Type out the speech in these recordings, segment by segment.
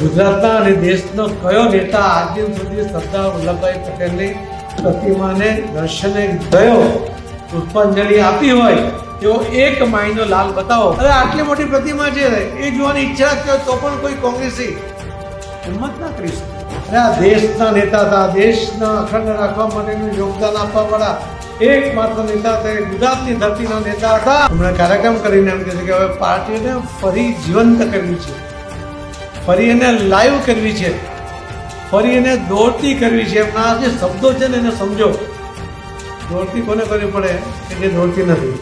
ગુજરાતના અને દેશનો કયો નેતા આજ દિન સુધી સરદાર વલ્લભભાઈ પટેલની પ્રતિમાને દર્શને ગયો, પુષ્પાંજલિ આપી હોય, તેઓ એક માયનો લાલ બતાવો. અરે, આટલી મોટી પ્રતિમા છે, એ જોવાની ઈચ્છા કે તો પણ કોઈ કોંગ્રેસી. હિંમત ના કરી શકે. આ દેશના નેતા હતા, દેશના અખંડ રાખવા માટેનું યોગદાન આપવા એક એકમાત્ર નેતા એ ગુજરાતની ધરતીના નેતા હતા. હમણાં કાર્યક્રમ કરીને એમ કહે છે કે હવે પાર્ટીને ફરી જીવંત કર્યું છે. ફરી એને લાઈવ કરવી છે. ફરી એને દોડતી કરવી છે. એમના જે શબ્દો છે ને એને સમજો. દોડતી કોને કરવી પડે? જે દોડતી નથી.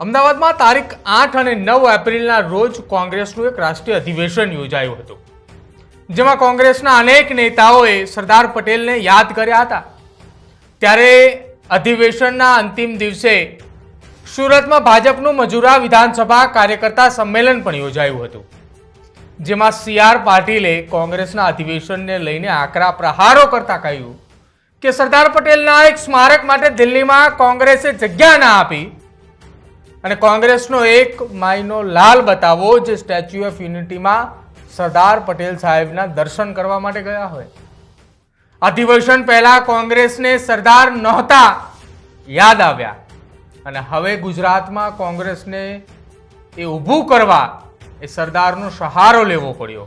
અમદાવાદમાં તારીખ આઠ અને નવ એપ્રિલના રોજ કોંગ્રેસનું એક રાષ્ટ્રીય અધિવેશન યોજાયું હતું. જેમાં કોંગ્રેસના અનેક નેતાઓએ સરદાર પટેલને યાદ કર્યા હતા. ત્યારે અધિવેશનના અંતિમ દિવસે સુરતમાં ભાજપનું મજૂરા વિધાનસભા કાર્યકર્તા સંમેલન પણ યોજાયું હતું, જેમાં સી આર પાટીલે કોંગ્રેસના અધિવેશનને લઈને આકરા પ્રહારો કરતા કહ્યું કે સરદાર પટેલના એક સ્મારક માટે દિલ્હીમાં કોંગ્રેસે જગ્યા ના આપી અને કોંગ્રેસનો એક માયનો લાલ બતાવો જે સ્ટેચ્યુ ઓફ યુનિટીમાં સરદાર પટેલ સાહેબના દર્શન કરવા માટે ગયા હોય. અધિવેશન પહેલા કોંગ્રેસને સરદાર નહોતા યાદ આવ્યા. અને હવે ગુજરાતમાં કોંગ્રેસને એ ઊભું કરવા એ સરદારનો સહારો લેવો પડ્યો.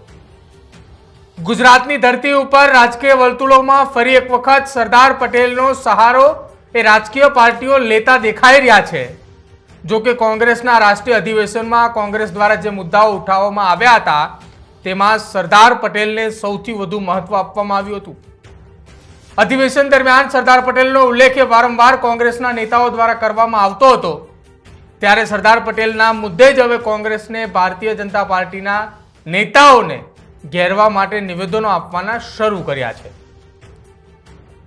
ગુજરાતની ધરતી ઉપર રાજકીય વર્તુળોમાં ફરી એક વખત સરદાર પટેલનો સહારો એ રાજકીય પાર્ટીઓ લેતા દેખાઈ રહ્યા છે. જો કે કોંગ્રેસના રાષ્ટ્રીય અધિવેશનમાં કોંગ્રેસ દ્વારા જે મુદ્દાઓ ઉઠાવવામાં આવ્યા હતા, તેમાં સરદાર પટેલને સૌથી વધુ મહત્વ આપવામાં આવ્યું હતું. અધિવેશન દરમિયાન સરદાર પટેલનો ઉલ્લેખ વારંવાર કોંગ્રેસના નેતાઓ દ્વારા કરવામાં આવતો હતો. ત્યારે સરદાર પટેલના મુદ્દે જ હવે કોંગ્રેસને ભારતીય જનતા પાર્ટીના નેતાઓને ઘેરવા માટે નિવેદનો આપવાના શરૂ કર્યા છે.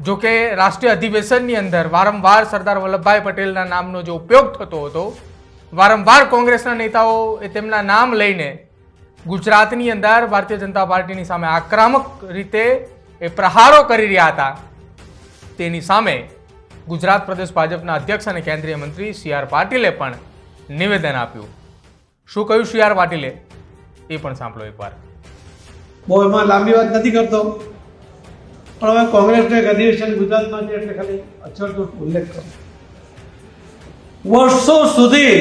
જો કે રાષ્ટ્રીય અધિવેશનની અંદર વારંવાર સરદાર વલ્લભભાઈ પટેલના નામનો જે ઉપયોગ થતો હતો, વારંવાર કોંગ્રેસના નેતાઓ એ તેમના નામ લઈને ગુજરાતની અંદર ભારતીય જનતા પાર્ટીની સામે આક્રમક રીતે એ પ્રહારો કરી રહ્યા હતા. તેની સામે ગુજરાત પ્રદેશ ભાજપના અધ્યક્ષ અને કેન્દ્રીય મંત્રી સી આર પાટીલે પણ નિવેદન આપ્યું. શું કહ્યું સી આર પાટીલે? એ પણ સાંભળો એકવાર. બહુ એમાં લાંબી વાત નથી કરતો. પણ હવે કોંગ્રેસનું અધિવેશન ગુજરાતમાં છે એટલે ખાલી અચળ ઉલ્લેખ કરો. વર્ષો સુધી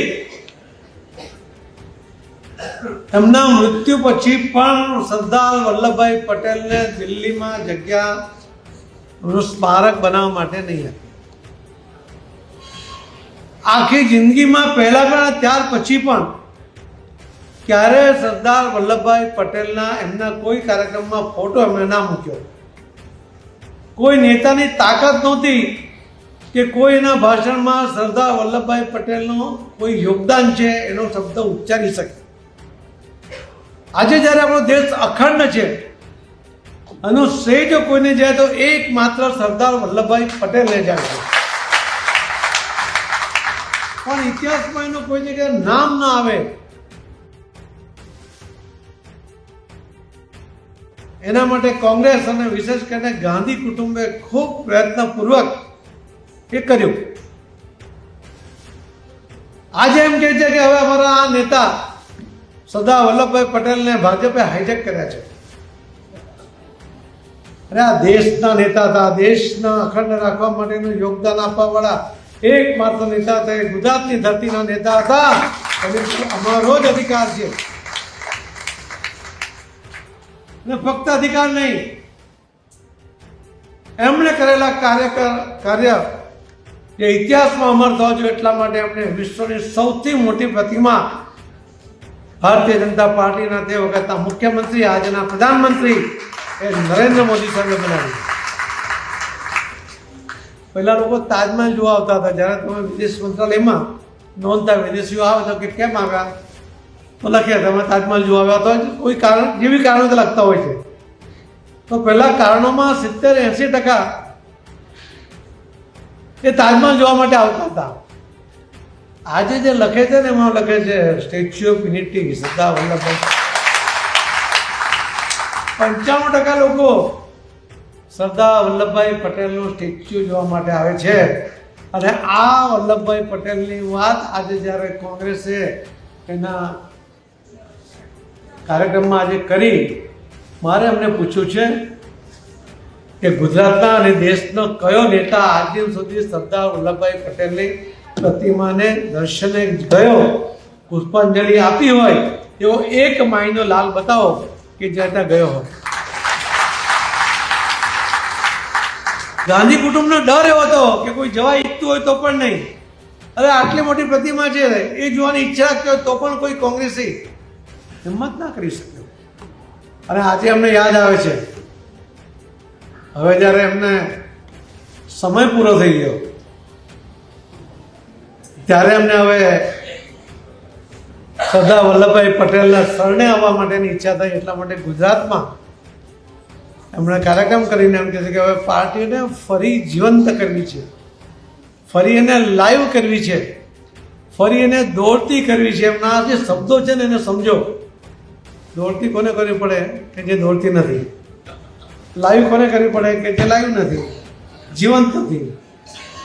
એમના મૃત્યુ પછી પણ સરદાર વલ્લભભાઈ પટેલને દિલ્હીમાં જગ્યા સ્મારક બનાવવા માટે નહીં હતી આખી જિંદગીમાં પહેલા પહેલા ત્યાર પછી પણ ક્યારે સરદાર વલ્લભભાઈ પટેલના એમના કોઈ કાર્યક્રમમાં ફોટો એમણે ના મૂક્યો. કોઈ નેતાની તાકાત નહોતી કે કોઈ એના ભાષણમાં સરદાર વલ્લભભાઈ પટેલનું કોઈ યોગદાન છે એનો શબ્દ ઉચ્ચારી શકે. આજે જ્યારે આપણો દેશ અખંડ છે, એનો શ્રેય જો કોઈને જાય તો એકમાત્ર સરદાર વલ્લભભાઈ પટેલને જાય છે. પણ ઇતિહાસમાં એનું કોઈ જગ્યાએ નામ ના આવે. એના માટે કોંગ્રેસ અને વિશેષ કરીને ગાંધી કુટુંબે ખૂબ પ્રયત્નપૂર્વક એ કર્યું. આજે એમ કહે છે કે હવે અમારા આ નેતા સરદાર વલ્લભભાઈ પટેલને ભાજપે હાઈજેક કર્યા છે. અને આ દેશના નેતા હતા દેશના અખંડ રાખવા માટેનું યોગદાન આપવા વાળા એકમાત્ર નેતા હતા ગુજરાતની ધરતીના નેતા હતા. અને અમારો જ અધિકાર છે. ને ફક્ત અધિકાર નહીં, એમણે કરેલા કાર્ય કાર્ય એ ઇતિહાસમાં અમર થવા જોઈએ એટલા માટે એમણે વિશ્વની સૌથી મોટી પ્રતિમા ભારતીય જનતા પાર્ટીના તે વખતના મુખ્યમંત્રી, આજના પ્રધાનમંત્રી એ નરેન્દ્ર મોદી સાહેબે બનાવી. પહેલા લોકો તાજમહેલ જોવા આવતા હતા, જ્યારે તમે વિદેશ મંત્રાલયમાં નોંધતા વિદેશીઓ આવે તો કે કેમ આવ્યા? તો લખ્યા તમે તાજમહેલ જોવા આવ્યા તો કોઈ કારણ, જેવી કારણો લખતા હોય છે. તો પહેલા કારણોમાં સિત્તેર એંસી ટકા એ તાજમહેલ જોવા માટે આવતા હતા. આજે જે લખે છે ને એમાં લખે છે statue of unity Sardar Vallabhbhai પંચાણું ટકા લોકો સરદાર વલ્લભભાઈ પટેલનું સ્ટેચ્યુ જોવા માટે આવે છે. અને આ વલ્લભભાઈ પટેલની વાત આજે જ્યારે કોંગ્રેસે એના કાર્યક્રમમાં આજે કરી, મારે એમને પૂછ્યું છે કે ગુજરાતના અને દેશનો કયો નેતા આજ સુધી સરદાર વલ્લભભાઈ પટેલની પ્રતિમાને દર્શને ગયો પુષ્પાંજલિ આપી હોય એવો એક માયનો લાલ બતાવો કે જ્યાં ત્યાં ગયો હોય. ગાંધી કુટુંબનો ડર એવો હતો કે કોઈ જવા ઈચ્છતું હોય તો પણ નહીં. અરે આટલી મોટી પ્રતિમા છે એ જોવાની ઈચ્છા રાખતી તો પણ કોઈ કોંગ્રેસી હિંમત ના કરી શક્યો અને આજે અમને યાદ આવે છે. હવે જ્યારે એમને સમય પૂરો થઈ ગયો ત્યારે એમને હવે સરદાર વલ્લભભાઈ પટેલના શરણે આવવા માટેની ઈચ્છા થઈ, એટલા માટે ગુજરાતમાં એમણે કાર્યક્રમ કરીને એમ કહે છે કે હવે પાર્ટીને ફરી જીવંત કરવી છે. ફરી એને લાઈવ કરવી છે. ફરી એને દોડતી કરવી છે. એમના જે શબ્દો છે ને એને સમજો. દોડતી કોને કરવી પડે? કે જે દોડતી નથી. લાઈવ કોને કરવી પડે? કે જે લાઈવ નથી. જીવંત નથી.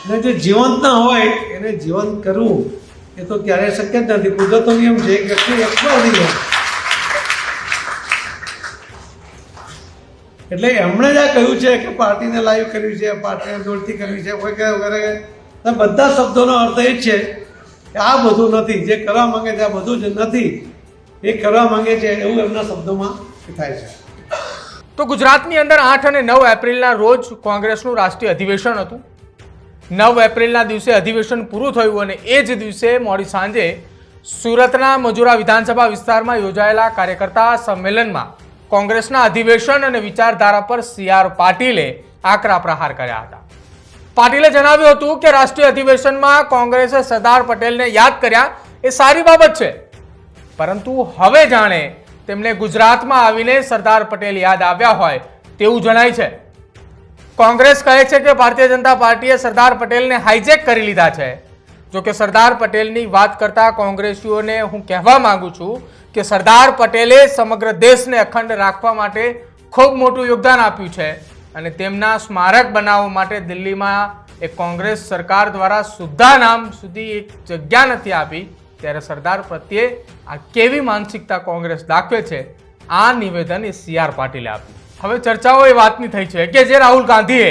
અને જે જીવંત ના હોય, એને જીવંત કરવું, એ તો ક્યારેય શક્ય જ નથી. કુદરતનો નિયમ છે, એક વ્યક્તિ એકલો વધી એટલે એમણે જ આ કહ્યું છે કે પાર્ટીને લાઈવ કરવી છે, પાર્ટીને દોડતી કરવી છે વગેરે વગેરે. તો બધા શબ્દોનો અર્થ એ જ છે કે આ બધું નથી. જે કરવા માંગે છે, આ બધું જ નથી. એ કરવા માંગે છે, એવું એમના શબ્દોમાં થાય છે. તો ગુજરાતની અંદર આઠ અને નવ એપ્રિલના રોજ કોંગ્રેસનું રાષ્ટ્રીય અધિવેશન હતું. નવ એપ્રિલના દિવસે અધિવેશન પૂરું થયું અને એ જ દિવસે મોડી સાંજે સુરતના મજુરા વિધાનસભા વિસ્તારમાં યોજાયેલા કાર્યકર્તા સંમેલનમાં કોંગ્રેસના અધિવેશન અને વિચારધારા પર સી આર પાટીલે આકરા પ્રહાર કર્યા હતા. પાટીલે જણાવ્યું હતું કે રાષ્ટ્રીય અધિવેશનમાં કોંગ્રેસે સરદાર પટેલને યાદ કર્યા એ સારી બાબત છે. પરંતુ હવે જાણે તેમને ગુજરાતમાં આવીને સરદાર પટેલ યાદ આવ્યા હોય તેવું જણાય છે. કોંગ્રેસ કહે છે કે ભારતીય જનતા પાર્ટીએ સરદાર પટેલને હાઈજેક કરી લીધા છે. જો કે સરદાર પટેલની વાત કરતા કોંગ્રેસીઓને હું કહેવા માંગુ છું કે સરદાર પટેલે સમગ્ર દેશને અખંડ રાખવા માટે ખૂબ મોટું યોગદાન આપ્યું છે અને તેમના સ્મારક બનાવવા માટે દિલ્હીમાં એક કોંગ્રેસ સરકાર દ્વારા સુદ્ધા નામ સુધી એક જગ્યા નથી આપી, ત્યારે સરદાર પ્રત્યે આ કેવી માનસિકતા કોંગ્રેસ દાખવે છે, આ નિવેદન એ સી આર પાટીલે આપ્યું. હવે ચર્ચાઓ એ વાતની થઈ છે કે જે રાહુલ ગાંધીએ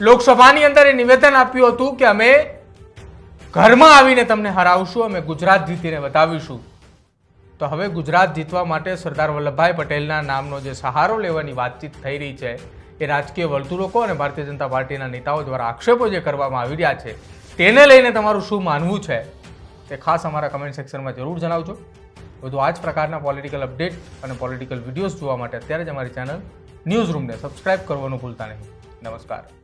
લોકસભાની અંદર એ નિવેદન આપ્યું હતું કે અમે ઘરમાં આવીને તમને હરાવશું, અમે ગુજરાત જીતીને બતાવીશું તો હવે ગુજરાત જીતવા માટે સરદાર વલ્લભભાઈ પટેલના નામનો જે સહારો લેવાની વાતચીત થઈ રહી છે, એ રાજકીય વર્તુળકો અને ભારતીય જનતા પાર્ટીના નેતાઓ દ્વારા આક્ષેપો જે કરવામાં આવી રહ્યા છે, તેને લઈને તમારું શું માનવું છે? તે ખાસ અમારા કમેન્ટ સેક્શનમાં જરૂર જણાવજો. વધુ આ જ પ્રકારના પોલિટિકલ અપડેટ અને પોલિટિકલ વિડીયોઝ જોવા માટે અત્યારે જ અમારી ચેનલ ન્યૂઝ રૂમને સબસ્ક્રાઇબ કરવાનું ભૂલતા નહીં. નમસ્કાર.